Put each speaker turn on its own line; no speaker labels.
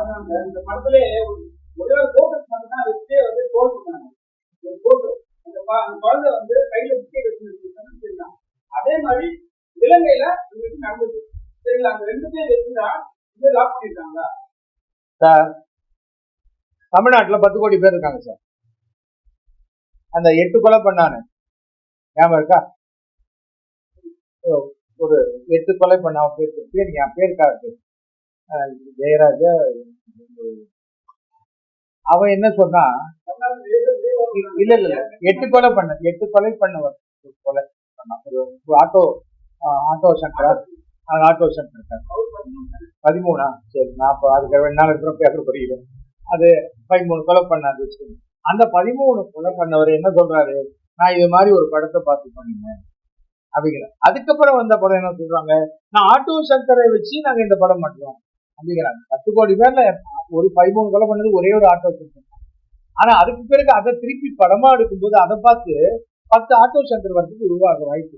இந்த படத்துல ஒரு- ஒரே ஒரு போக்கஸ் மட்டும் தான் வச்சு வந்து கோல் பண்ணாங்க அந்த ப- அந்த குழந்தை வந்து கையில புக்கை வச்சு அதே மாதிரி இலங்கையில இந்த விஷயம் நடந்தது. சரிங்களா? அந்த ரெண்டு பேர் இருந்தா இது லாக் பண்ணிருக்காங்களா
சார் தமிழ்நாட்டுல பத்து கோடி பேர் இருக்காங்க சார். அந்த எட்டு கொலை பண்ணானு. ஞாபகம் இருக்கா? ஓ, ஒரு எட்டு கொலை பண்ண அவன் பேர் பேர் என் பேருக்கா இருக்கு அஹ் ஜெயராஜா அவன் என்ன சொன்னா இல்ல இல்ல எட்டு கொலை பண்ண எட்டு கொலை பண்ணவர். கொலை பண்ணான். ஒரு ஆட்டோ ஆட்டோ சங்கரா ஆட்டோ சங்கர் பதிமூணா? சரி நான் இப்போ அதுக்கு ரெண்டு நாள் இருக்கிற பேப்பர் புரியுது. அது பதிமூணு கொலை பண்ணாது அந்த பதிமூணு கொலை பண்ணவர் என்ன சொல்றாரு? நான் இது மாதிரி ஒரு படத்தை பார்த்து பண்ணினேன். அப்படிங்கிற. அதுக்கப்புறம் வந்த படம் என்ன சொல்றாங்க? நான் ஆட்டோ சங்கரை வச்சு நாங்க இந்த படம் பண்ணுறோம். அப்படிங்கிறாங்க. பத்து கோடி பேர்ல ஒரு பதிமூணு கொலை பண்ணது ஒரே ஒரு ஆட்டோ சென்டர் ஆனா அதுக்கு பிறகு அதை திருப்பி படமா எடுக்கும்போது அதை பார்த்து பத்து ஆட்டோ சங்கர் வரதுக்கு உருவாக வாய்ப்பு.